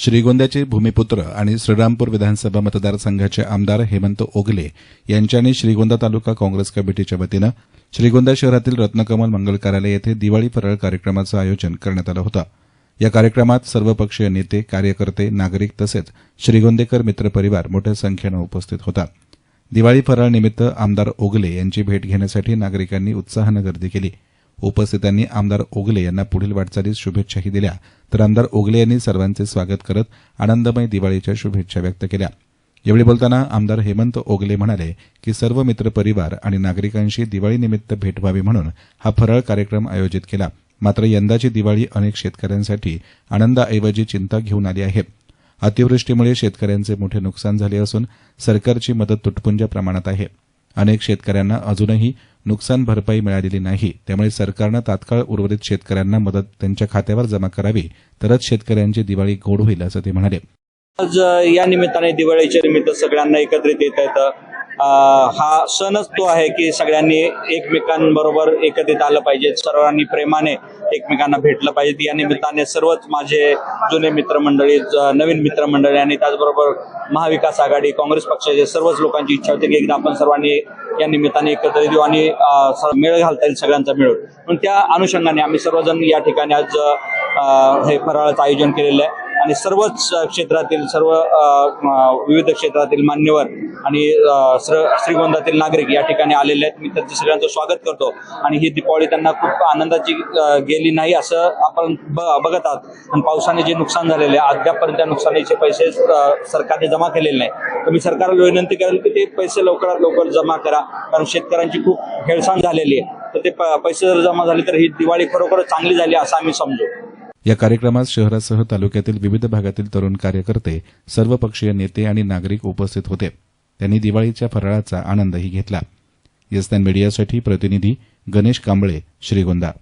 श्रीगोंद्याचे भूमिपुत्र आणि श्रीरामपूर विधानसभा मतदारसंघाचे आमदार हेमंत ओगले यांच्यानी श्रीगोंदा तालुका काँग्रेस कमिटीच्या वतीनं श्रीगोंदा शहरातील रत्नकमल मंगल कार्यालय येथे दिवाळी फराळ कार्यक्रमाचं आयोजन करण्यात आलं होतं. या कार्यक्रमात सर्वपक्षीय नेते कार्यकर्ते नागरिक तसेच श्रीगोंदेकर मित्रपरिवार मोठ्या संख्येनं उपस्थित होता दिवाळी फराळ निमित्त आमदार ओगले यांची भेट घेण्यासाठी नागरिकांनी उत्साहानं गर्दी केली. उपस्थितांनी आमदार ओगले यांना पुढील वाटचालीस शुभेच्छाही दिल्या. तर आमदार ओगले यांनी सर्वांचे स्वागत करत आनंदमय दिवाळीच्या शुभेच्छा व्यक्त केल्या. यावेळी बोलताना आमदार हेमंत ओगले म्हणाले की सर्व मित्र परिवार आणि नागरिकांशी दिवाळीनिमित्त भेट व्हावी म्हणून हा फराळ कार्यक्रम आयोजित केला. मात्र यंदाची दिवाळी अनेक शेतकऱ्यांसाठी आनंदाऐवजी चिंता घेऊन आली आहे. अतिवृष्टीमुळे शेतकऱ्यांचे मोठे नुकसान झाले असून सरकारची मदत तुटपुंज्या प्रमाणात आहे. अनेक शेतकऱ्यांना अजूनही नुकसान भरपाई मिळालेली नाही. त्यामुळे सरकारनं तात्काळ उर्वरित शेतकऱ्यांना मदत त्यांच्या खात्यावर जमा करावी तरच शेतकऱ्यांची दिवाळी गोड होईल असं ते म्हणाले. आज या निमित्ताने दिवाळीच्या निमित्त सगळ्यांना एकत्रित येता आहेत हा सणच तो आहे की सगळ्यांनी एकमेकांबरोबर एकत्रित आलं पाहिजे. सर्वांनी प्रेमाने एकमेकांना भेटलं पाहिजे. या निमित्ताने सर्वच माझे जुने मित्रमंडळी नवीन मित्रमंडळी आणि त्याचबरोबर महाविकास आघाडी काँग्रेस पक्षाचे सर्वच लोकांची इच्छा होती की एकदा आपण सर्वांनी या निमित्ताने एकत्रित येऊ आणि मेळ घालता येईल सगळ्यांचा मिळून. पण त्या अनुषंगाने आम्ही सर्वजण या ठिकाणी आज हे फराळाचं आयोजन केलेलं आहे. आणि सर्वच क्षेत्रातील सर्व विविध क्षेत्रातील मान्यवर आणि श्रीगोंदातील नागरिक या ठिकाणी आलेले आहेत. मी त्यांचं सगळ्यांचं स्वागत करतो. आणि ही दीपावली त्यांना खूप आनंदाची गेली नाही असं आपण ब- बघत आहोत. आणि पावसाने जे नुकसान झालेले आहे अद्यापपर्यंत त्या नुकसानीचे पैसे सरकारने जमा केलेले नाही. तर मी सरकारला विनंती करेल की ते पैसे लवकरात लवकर जमा करा. कारण शेतकऱ्यांची खूप हेळसांड झालेली आहे. तर ते प- पैसे जर जमा झाले तर ही दिवाळी खरोखरच चांगली झाली असं आम्ही समजू. या कार्यक्रमात शहरासह तालुक्यातील विविध भागातील तरुण कार्यकर्ते सर्वपक्षीय नेते आणि नागरिक उपस्थित होते. त्यांनी दिवाळीच्या फराळाचा आनंदही घेतला. यस्तान मीडियासाठी प्रतिनिधी गणेश कांबळे श्रीगोंदा.